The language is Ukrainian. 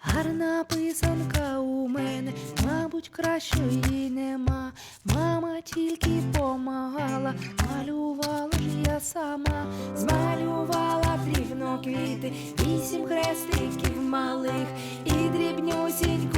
Гарна писанка у мене, мабуть, кращої нема. Мама тільки помагала, малювала ж я сама, квіти, вісім хрестиків малих і дрібнюсіньку